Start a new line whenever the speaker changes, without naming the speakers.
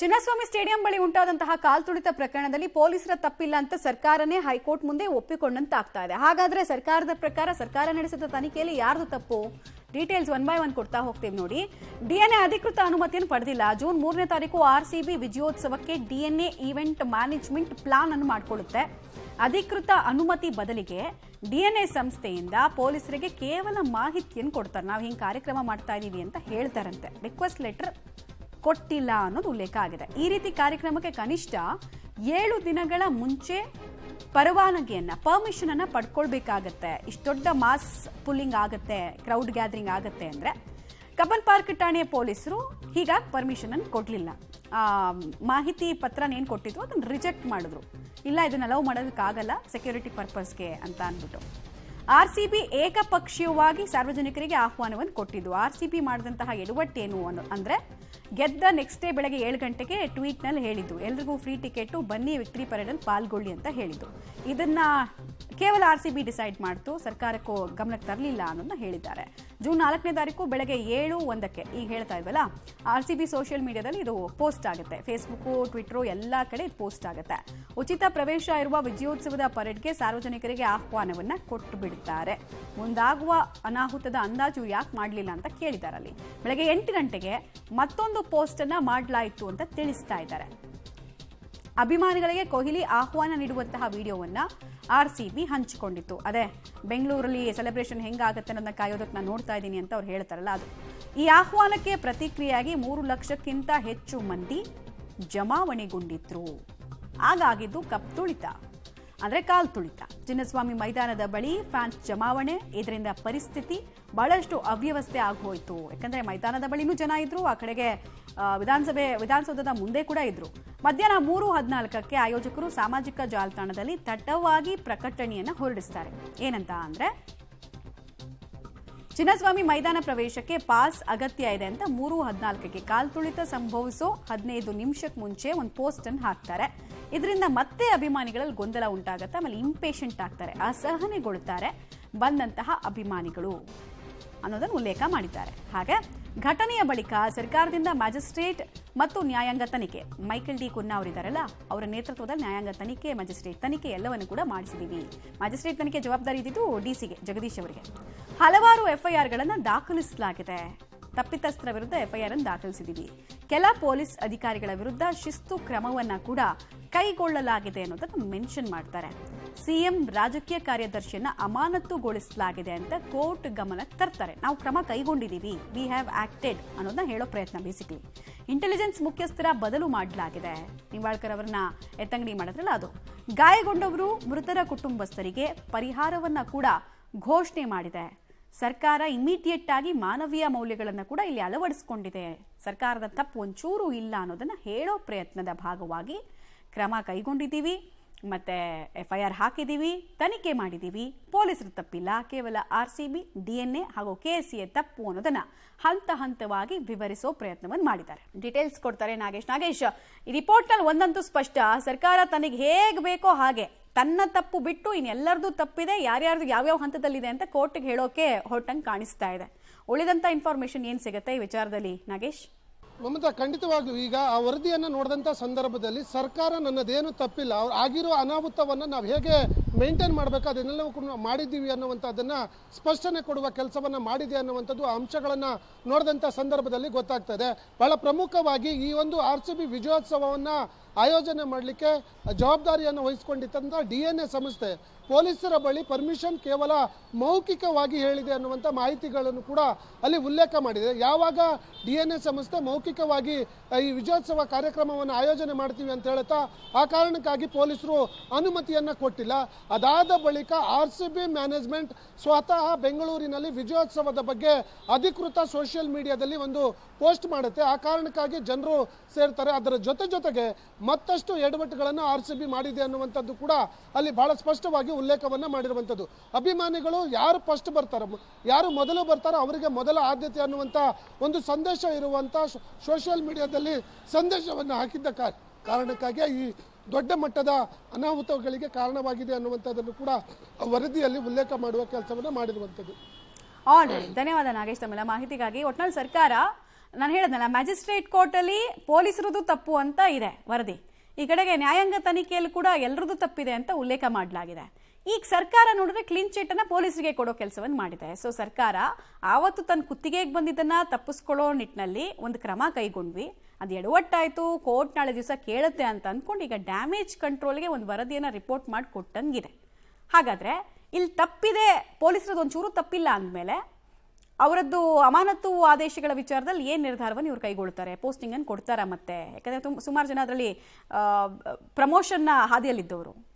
Chinnaswamy stadium ಬಳಿ ಉಂಟಾದಂತಹ ಕಾಲ್ತುಳಿತ ಪ್ರಕರಣದಲ್ಲಿ ಪೊಲೀಸರ ತಪ್ಪಿಲ್ಲ ಅಂತ ಸರ್ಕಾರನೇ ಹೈಕೋರ್ಟ್ ಮುಂದೆ ಒಪ್ಪಿಕೊಂಡಂತ ಆಗ್ತಾ ಇದೆ ಹಾಗಾದ್ರೆ ಸರ್ಕಾರದ ಪ್ರಕಾರ ಸರ್ಕಾರ ನಡೆಸಿದ ತನಿಖೆಯಲ್ಲಿ ಯಾರ್ದು ತಪ್ಪು? ಡೀಟೇಲ್ಸ್ ಒನ್ ಬೈ ಒನ್ ಕೊಡ್ತಾ ಹೋಗ್ತೀವಿ ನೋಡಿ. ಡಿಎನ್ಎ ಅಧಿಕೃತ ಅನುಮತಿಯನ್ನು ಪಡೆದಿಲ್ಲ. ಜೂನ್ ಮೂರನೇ ತಾರೀಕು ಆರ್ ಸಿ ಬಿ ವಿಜಯೋತ್ಸವಕ್ಕೆ ಡಿಎನ್ಎ ಈವೆಂಟ್ ಮ್ಯಾನೇಜ್ಮೆಂಟ್ ಪ್ಲಾನ್ ಅನ್ನು ಮಾಡಿಕೊಳ್ಳುತ್ತೆ. ಅಧಿಕೃತ ಅನುಮತಿ ಬದಲಿಗೆ ಡಿಎನ್ಎ ಸಂಸ್ಥೆಯಿಂದ ಪೊಲೀಸರಿಗೆ ಕೇವಲ ಮಾಹಿತಿಯನ್ನು ಕೊಡ್ತಾರೆ. ನಾವು ಹಿಂಗೆ ಕಾರ್ಯಕ್ರಮ ಮಾಡ್ತಾ ಇದ್ದೀವಿ ಅಂತ ಹೇಳ್ತಾರಂತೆ. ರಿಕ್ವೆಸ್ಟ್ ಲೆಟರ್ ಕೊಟ್ಟಿಲ್ಲ ಅನ್ನೋದು ಉಲ್ಲೇಖ ಆಗಿದೆ. ಈ ರೀತಿ ಕಾರ್ಯಕ್ರಮಕ್ಕೆ ಕನಿಷ್ಠ ಏಳು ದಿನಗಳ ಮುಂಚೆ ಪರವಾನಗಿಯನ್ನ ಪರ್ಮಿಷನ್ ಅನ್ನ ಪಡ್ಕೊಳ್ಬೇಕಾಗತ್ತೆ. ಇಷ್ಟು ದೊಡ್ಡ ಮಾಸ್ ಪುಲ್ಲಿಂಗ್ ಆಗುತ್ತೆ, ಕ್ರೌಡ್ ಗ್ಯಾದರಿಂಗ್ ಆಗತ್ತೆ ಅಂದ್ರೆ ಕಬ್ಬನ್ ಪಾರ್ಕ್ ಠಾಣೆಯ ಪೊಲೀಸರು ಹೀಗಾಗಿ ಪರ್ಮಿಷನ್ ಅನ್ನು ಕೊಡಲಿಲ್ಲ. ಮಾಹಿತಿ ಪತ್ರ ಏನು ಕೊಟ್ಟಿದ್ರು ಅದನ್ನು ರಿಜೆಕ್ಟ್ ಮಾಡಿದ್ರು. ಇಲ್ಲ, ಇದನ್ನ ಅಲೌ ಮಾಡೋದಕ್ಕಾಗಲ್ಲ, ಸೆಕ್ಯೂರಿಟಿ ಪರ್ಪಸ್ಗೆ ಅಂತ ಅಂದ್ಬಿಟ್ಟು. ಆರ್ ಸಿ ಬಿ ಏಕಪಕ್ಷೀಯವಾಗಿ ಸಾರ್ವಜನಿಕರಿಗೆ ಆಹ್ವಾನವನ್ನು ಕೊಟ್ಟಿದ್ದು. ಆರ್ ಸಿ ಬಿ ಮಾಡಿದಂತಹ ಎಡವಟ್ಟೇನು ಅನ್ನೋ ಅಂದ್ರೆ ಗೆದ್ದ ನೆಕ್ಸ್ಟ್ ಡೇ ಬೆಳಗ್ಗೆ ಏಳು ಗಂಟೆಗೆ ಟ್ವೀಟ್ನಲ್ಲಿ ಹೇಳಿದ್ದು. ಎಲ್ರಿಗೂ ಫ್ರೀ ಟಿಕೆಟು, ಬನ್ನಿ ವಿಕ್ಟ್ರಿ ಪರೇಡಲ್ಲಿ ಪಾಲ್ಗೊಳ್ಳಿ ಅಂತ ಹೇಳಿದ್ದು. ಇದನ್ನ ಕೇವಲ ಆರ್ ಸಿ ಬಿ ಡಿಸೈಡ್ ಮಾಡ್ತು, ಸರ್ಕಾರಕ್ಕೂ ಗಮನಕ್ಕೆ ತರಲಿಲ್ಲ ಅನ್ನೋದನ್ನ ಹೇಳಿದ್ದಾರೆ. ಜೂನ್ ನಾಲ್ಕನೇ ತಾರೀಕು ಬೆಳಗ್ಗೆ ಏಳು ಒಂದಕ್ಕೆ, ಈಗ ಹೇಳ್ತಾ ಇದ್ವಲ್ಲ ಆರ್ ಸಿ ಬಿ ಸೋಷಿಯಲ್ ಮೀಡಿಯಾದಲ್ಲಿ ಇದು ಪೋಸ್ಟ್ ಆಗುತ್ತೆ. ಫೇಸ್ಬುಕ್ಕು ಟ್ವಿಟ್ರು ಎಲ್ಲ ಕಡೆ ಇದು ಪೋಸ್ಟ್ ಆಗುತ್ತೆ. ಉಚಿತ ಪ್ರವೇಶ ಇರುವ ವಿಜಯೋತ್ಸವದ ಪರೇಡ್ಗೆ ಸಾರ್ವಜನಿಕರಿಗೆ ಆಹ್ವಾನವನ್ನ ಕೊಟ್ಟು ಬಿಡುತ್ತಾರೆ ಮುಂದಾಗುವ ಅನಾಹುತದ ಅಂದಾಜು ಯಾಕೆ ಮಾಡಲಿಲ್ಲ ಅಂತ ಕೇಳಿದ್ದಾರೆ ಅಲ್ಲಿ ಬೆಳಗ್ಗೆ ಎಂಟು ಗಂಟೆಗೆ ಮತ್ತೊಂದು ಪೋಸ್ಟ್ ಅನ್ನ ಮಾಡಲಾಯಿತು ಅಂತ ತಿಳಿಸ್ತಾ ಇದ್ದಾರೆ. ಅಭಿಮಾನಿಗಳಿಗೆ ಕೊಹ್ಲಿ ಆಹ್ವಾನ ನೀಡುವಂತಹ ವಿಡಿಯೋವನ್ನ ಆರ್ ಸಿ ಬಿ ಹಂಚಿಕೊಂಡಿತ್ತು. ಅದೇ, ಬೆಂಗಳೂರಲ್ಲಿ ಸೆಲೆಬ್ರೇಷನ್ ಹೆಂಗಾಗತ್ತೆ ಅನ್ನೋದನ್ನ ಕಾಯೋದಕ್ಕೆ ನಾನು ನೋಡ್ತಾ ಇದ್ದೀನಿ ಅಂತ ಅವ್ರು ಹೇಳ್ತಾರಲ್ಲ ಅದು. ಈ ಆಹ್ವಾನಕ್ಕೆ ಪ್ರತಿಕ್ರಿಯೆಯಾಗಿ ಮೂರು ಲಕ್ಷಕ್ಕಿಂತ ಹೆಚ್ಚು ಮಂದಿ ಜಮಾವಣೆಗೊಂಡಿದ್ರು. ಆಗಾಗಿದ್ದು ಕಪ್ ತುಳಿತ. ಅಂದ್ರೆ ಕಾಲ್ ತುಳಿತ. ಚಿನ್ನಸ್ವಾಮಿ ಮೈದಾನದ ಬಳಿ ಫ್ಯಾನ್ಸ್ ಜಮಾವಣೆ, ಇದರಿಂದ ಪರಿಸ್ಥಿತಿ ಬಹಳಷ್ಟು ಅವ್ಯವಸ್ಥೆ ಆಗೋಯ್ತು. ಯಾಕಂದರೆ ಮೈದಾನದ ಬಳಿನೂ ಜನ ಇದ್ದರು ಆ ಕಡೆಗೆ ವಿಧಾನಸಭೆ, ವಿಧಾನಸೌಧದ ಮುಂದೆ ಕೂಡ ಇದ್ದರು ಮಧ್ಯಾಹ್ನ ಮೂರು ಹದಿನಾಲ್ಕಕ್ಕೆ ಆಯೋಜಕರು ಸಾಮಾಜಿಕ ಜಾಲತಾಣದಲ್ಲಿ ದಟ್ಟವಾಗಿ ಪ್ರಕಟಣೆಯನ್ನು ಹೊರಡಿಸ್ತಾರೆ. ಏನಂತ ಅಂದ್ರೆ ಚಿನ್ನಸ್ವಾಮಿ ಮೈದಾನ ಪ್ರವೇಶಕ್ಕೆ ಪಾಸ್ ಅಗತ್ಯ ಇದೆ ಅಂತ ಮೂರು ಹದಿನಾಲ್ಕಕ್ಕೆ ಕಾಲ್ತುಳಿತ ಸಂಭವಿಸೋ ಹದಿನೈದು ನಿಮಿಷಕ್ಕೆ ಮುಂಚೆ ಒಂದು ಪೋಸ್ಟ್ ಅನ್ನು ಹಾಕ್ತಾರೆ. ಇದರಿಂದ ಮತ್ತೆ ಅಭಿಮಾನಿಗಳಲ್ಲಿ ಗೊಂದಲ ಉಂಟಾಗುತ್ತೆ, ಆಮೇಲೆ ಇಂಪೇಷಂಟ್ ಆಗ್ತಾರೆ ಅಸಹನೆಗೊಳ್ತಾರೆ ಬಂದಂತಹ ಅಭಿಮಾನಿಗಳು ಅನ್ನೋದನ್ನು ಉಲ್ಲೇಖ ಮಾಡಿದ್ದಾರೆ. ಹಾಗೆ ಘಟನೆಯ ಬಳಿಕ ಸರ್ಕಾರದಿಂದ ಮ್ಯಾಜಿಸ್ಟ್ರೇಟ್ ಮತ್ತು ನ್ಯಾಯಾಂಗ ತನಿಖೆ. ಮೈಕೆಲ್ ಡಿ ಕುನ್ನಾ ಅವರಿದ್ದಾರಲ್ಲ ಅವರ ನೇತೃತ್ವದಲ್ಲಿ ನ್ಯಾಯಾಂಗ ತನಿಖೆ, ಮ್ಯಾಜಿಸ್ಟ್ರೇಟ್ ತನಿಖೆ ಎಲ್ಲವನ್ನು ಕೂಡ ಮಾಡಿಸಿದ್ದೀವಿ ಮ್ಯಾಜಿಸ್ಟ್ರೇಟ್ ತನಿಖೆ ಜವಾಬ್ದಾರಿ ಇದ್ದಿದ್ದು ಡಿಸಿಗೆ, ಜಗದೀಶ್ ಅವರಿಗೆ. ಹಲವಾರು ಎಫ್ಐಆರ್ಗಳನ್ನು ದಾಖಲಿಸಲಾಗಿದೆ. ತಪ್ಪಿತಸ್ಥರ ವಿರುದ್ಧ ಎಫ್ಐಆರ್ ಅನ್ನು ದಾಖಲಿಸಿದ್ದೀವಿ ಕೆಲ ಪೊಲೀಸ್ ಅಧಿಕಾರಿಗಳ ವಿರುದ್ಧ ಶಿಸ್ತು ಕ್ರಮವನ್ನ ಕೂಡ ಕೈಗೊಳ್ಳಲಾಗಿದೆ ಅನ್ನೋದನ್ನು ಮೆನ್ಷನ್ ಮಾಡ್ತಾರೆ. ಸಿಎಂ ರಾಜಕೀಯ ಕಾರ್ಯದರ್ಶಿಯನ್ನ ಅಮಾನತುಗೊಳಿಸಲಾಗಿದೆ ಅಂತ ಕೋರ್ಟ್ ಗಮನಕ್ಕೆ ತರ್ತಾರೆ. ನಾವು ಕ್ರಮ ಕೈಗೊಂಡಿದ್ದೀವಿ. ವಿ ಹ್ಯಾವ್ ಆಕ್ಟೆಡ್ ಅನ್ನೋದನ್ನ ಹೇಳೋ ಪ್ರಯತ್ನ ಬೇಸಿಕ್ಲಿ ಇಂಟೆಲಿಜೆನ್ಸ್ ಮುಖ್ಯಸ್ಥರ ಬದಲು ಮಾಡಲಾಗಿದೆ. ನಿಂಬಾಳ್ಕರ್ ಅವರನ್ನ ಎತ್ತಂಗಡಿ ಮಾಡಿದ್ರಲ್ಲ ಅದು. ಗಾಯಗೊಂಡವರು ಮೃತರ ಕುಟುಂಬಸ್ಥರಿಗೆ ಪರಿಹಾರವನ್ನ ಕೂಡ ಘೋಷಣೆ ಮಾಡಿದೆ. ಸರ್ಕಾರ ಇಮಿಡಿಯೇಟ್ ಆಗಿ ಮಾನವೀಯ ಮೌಲ್ಯಗಳನ್ನು ಕೂಡ ಇಲ್ಲಿ ಅಳವಡಿಸಿಕೊಂಡಿದೆ. ಸರ್ಕಾರದ ತಪ್ಪು ಒಂಚೂರು ಇಲ್ಲ ಅನ್ನೋದನ್ನ ಹೇಳೋ ಪ್ರಯತ್ನದ ಭಾಗವಾಗಿ ಕ್ರಮ ಕೈಗೊಂಡಿದ್ದೀವಿ. ಮತ್ತೆ ಎಫ್ ಐ ಆರ್ ಹಾಕಿದ್ದೀವಿ ತನಿಖೆ ಮಾಡಿದ್ದೀವಿ ಪೊಲೀಸರು ತಪ್ಪಿಲ್ಲ, ಕೇವಲ R C B, D N A ಹಾಗೂ ಕೆ ಎಸ್ ಎ ತಪ್ಪು ಅನ್ನೋದನ್ನ ಹಂತ ಹಂತವಾಗಿ ವಿವರಿಸೋ ಪ್ರಯತ್ನವನ್ನು ಮಾಡಿದ್ದಾರೆ. ಡೀಟೇಲ್ಸ್ ಕೊಡ್ತಾರೆ ನಾಗೇಶ್. ನಾಗೇಶ್, ಈ ರಿಪೋರ್ಟ್ನಲ್ಲಿ ಒಂದಂತೂ ಸ್ಪಷ್ಟ. ಸರ್ಕಾರ ತನಗೆ ಹೇಗೆ ಬೇಕೋ ಹಾಗೆ, ತನ್ನ ತಪ್ಪು ಬಿಟ್ಟು ಇನ್ನೆಲ್ಲರದು ತಪ್ಪಿದೆ, ಯಾರ್ಯಾರ್ದು ಯಾವ್ಯಾವ ಹಂತದಲ್ಲಿದೆ ಅಂತ ಕೋರ್ಟ್ಗೆ ಹೇಳೋಕೆ ಹೊರಟಂಗೆ ಕಾಣಿಸ್ತಾ ಇದೆ. ಉಳಿದಂತ ಇನ್ಫಾರ್ಮೇಶನ್ ಏನ್ ಸಿಗುತ್ತೆ ಈ ವಿಚಾರದಲ್ಲಿ, ನಾಗೇಶ್?
ಮಮತಾ, ಖಂಡಿತವಾಗಿಯೂ ಈಗ ಆ ವರದಿಯನ್ನು ನೋಡಿದಂಥ ಸಂದರ್ಭದಲ್ಲಿ ಸರ್ಕಾರ ನನ್ನದೇನು ತಪ್ಪಿಲ್ಲ. ಅವ್ರು ಆಗಿರೋ ಅನಾಹುತವನ್ನು ನಾವು ಹೇಗೆ ಮೇಂಟೈನ್ ಮಾಡಬೇಕು, ಅದನ್ನೆಲ್ಲವೂ ಕೂಡ ಮಾಡಿದ್ದೀವಿ ಅನ್ನುವಂಥದ್ದನ್ನು ಸ್ಪಷ್ಟನೆ ಕೊಡುವ ಕೆಲಸವನ್ನು ಮಾಡಿದೆ ಅನ್ನುವಂಥದ್ದು ಅಂಶಗಳನ್ನು ನೋಡಿದಂಥ ಸಂದರ್ಭದಲ್ಲಿ ಗೊತ್ತಾಗ್ತದೆ. ಬಹಳ ಪ್ರಮುಖವಾಗಿ ಈ ಒಂದು ಆರ್ ಸಿ ಬಿ ವಿಜಯೋತ್ಸವವನ್ನು ಆಯೋಜನೆ ಮಾಡಲಿಕ್ಕೆ ಜವಾಬ್ದಾರಿಯನ್ನು ವಹಿಸಿಕೊಂಡಿದ್ದಂಥ ಡಿ ಎನ್ ಎ ಸಂಸ್ಥೆ ಪೊಲೀಸರ ಬಳಿ ಪರ್ಮಿಷನ್ ಕೇವಲ ಮೌಖಿಕವಾಗಿ ಹೇಳಿದೆ ಅನ್ನುವಂಥ ಮಾಹಿತಿಗಳನ್ನು ಕೂಡ ಅಲ್ಲಿ ಉಲ್ಲೇಖ ಮಾಡಿದೆ. ಯಾವಾಗ ಡಿ ಎನ್ ಎ ಸಂಸ್ಥೆ ಮೌಖಿಕವಾಗಿ ಈ ವಿಜಯೋತ್ಸವ ಕಾರ್ಯಕ್ರಮವನ್ನು ಆಯೋಜನೆ ಮಾಡ್ತೀವಿ ಅಂತ ಹೇಳ್ತಾ ಆ ಕಾರಣಕ್ಕಾಗಿ ಪೊಲೀಸರು ಅನುಮತಿಯನ್ನು ಕೊಟ್ಟಿಲ್ಲ. ಅದಾದ ಬಳಿಕ ಆರ್ ಸಿ ಬಿ ಮ್ಯಾನೇಜ್ಮೆಂಟ್ ಸ್ವತಃ ಬೆಂಗಳೂರಿನಲ್ಲಿ ವಿಜಯೋತ್ಸವದ ಬಗ್ಗೆ ಅಧಿಕೃತ ಸೋಷಿಯಲ್ ಮೀಡಿಯಾದಲ್ಲಿ ಒಂದು ಪೋಸ್ಟ್ ಮಾಡುತ್ತೆ. ಆ ಕಾರಣಕ್ಕಾಗಿ ಜನರು ಸೇರ್ತಾರೆ. ಅದರ ಜೊತೆ ಜೊತೆಗೆ ಮತ್ತಷ್ಟು ಎಡವಟ್ಟುಗಳನ್ನು ಆರ್ ಸಿ ಬಿ ಮಾಡಿದೆ ಅನ್ನುವಂಥದ್ದು ಕೂಡ ಅಲ್ಲಿ ಬಹಳ ಸ್ಪಷ್ಟವಾಗಿ ಉಲ್ಲೇಖವನ್ನು ಮಾಡಿರುವಂಥದ್ದು. ಅಭಿಮಾನಿಗಳು ಯಾರು ಫಸ್ಟ್ ಬರ್ತಾರೋ, ಯಾರು ಮೊದಲು ಬರ್ತಾರೋ ಅವರಿಗೆ ಮೊದಲ ಆದ್ಯತೆ ಅನ್ನುವಂಥ ಒಂದು ಸಂದೇಶ ಇರುವಂಥ ಸೋಷಿಯಲ್ ಮೀಡಿಯಾದಲ್ಲಿ ಸಂದೇಶವನ್ನು ಹಾಕಿದ್ದ ಕಾರಣಕ್ಕಾಗಿ ಈ ದೊಡ್ಡ ಮಟ್ಟದ ಅನಾಹುತಗಳಿಗೆ ಕಾರಣವಾಗಿದೆ ಅನ್ನುವಂಥದ್ದನ್ನು ಕೂಡ ವರದಿಯಲ್ಲಿ ಉಲ್ಲೇಖ ಮಾಡುವ ಕೆಲಸವನ್ನು ಮಾಡಿರುವಂಥದ್ದು.
ಆಲ್ ರೈಟ್ ಧನ್ಯವಾದ ನಾಗೇಶ್ ತಮ್ಮೆಲ್ಲ. ಮಾಹಿತಿಗಾಗಿ ಒಟ್ನಲ್ಲಿ ಸರ್ಕಾರ ನಾನು ಹೇಳಿದ್ನಲ್ಲ ಮ್ಯಾಜಿಸ್ಟ್ರೇಟ್ ಕೋರ್ಟಲ್ಲಿ ಪೊಲೀಸರದು ತಪ್ಪು ಅಂತ ಇದೆ ವರದಿ. ಈ ಕಡೆಗೆ ನ್ಯಾಯಾಂಗ ತನಿಖೆಯಲ್ಲಿ ಕೂಡ ಎಲ್ಲರದ್ದು ತಪ್ಪಿದೆ ಅಂತ ಉಲ್ಲೇಖ ಮಾಡಲಾಗಿದೆ. ಈಗ ಸರ್ಕಾರ ನೋಡಿದ್ರೆ ಕ್ಲೀನ್ ಚಿಟ್ ಅನ್ನ ಪೊಲೀಸರಿಗೆ ಕೊಡೋ ಕೆಲಸವನ್ನು ಮಾಡಿದೆ. ಸೊ ಸರ್ಕಾರ ಆವತ್ತು ತನ್ನ ಕುತ್ತಿಗೆಗೆ ಬಂದಿದ್ದನ್ನ ತಪ್ಪಿಸ್ಕೊಳ್ಳೋ ನಿಟ್ಟಿನಲ್ಲಿ ಒಂದು ಕ್ರಮ ಕೈಗೊಂಡ್ವಿ. ಅದು ಎಡವಟ್ಟಾಯ್ತು ಕೋರ್ಟ್ ನಾಳೆ ದಿವಸ ಕೇಳುತ್ತೆ ಅಂತ ಅಂದ್ಕೊಂಡು ಈಗ ಡ್ಯಾಮೇಜ್ ಕಂಟ್ರೋಲ್ಗೆ ಒಂದು ವರದಿಯನ್ನು ರಿಪೋರ್ಟ್ ಮಾಡಿ ಕೊಟ್ಟಂಗಿದೆ ಹಾಗಾದ್ರೆ, ಇಲ್ಲಿ ತಪ್ಪಿದೆ, ಪೊಲೀಸರದ್ದು ಒಂಚೂರು ತಪ್ಪಿಲ್ಲ ಅಂದಮೇಲೆ ಅವರದ್ದು ಅಮಾನತು ಆದೇಶಗಳ ವಿಚಾರದಲ್ಲಿ ಏನು ನಿರ್ಧಾರವನ್ನು ಇವ್ರು ಕೈಗೊಳ್ತಾರೆ? ಪೋಸ್ಟಿಂಗ್ ಅನ್ನು ಕೊಡ್ತಾರಾ ಮತ್ತೆ? ಯಾಕಂದ್ರೆ ತುಂಬ ಸುಮಾರು ಜನ ಅದರಲ್ಲಿ ಪ್ರಮೋಷನ್ನ ಹಾದಿಯಲ್ಲಿದ್ದವರು.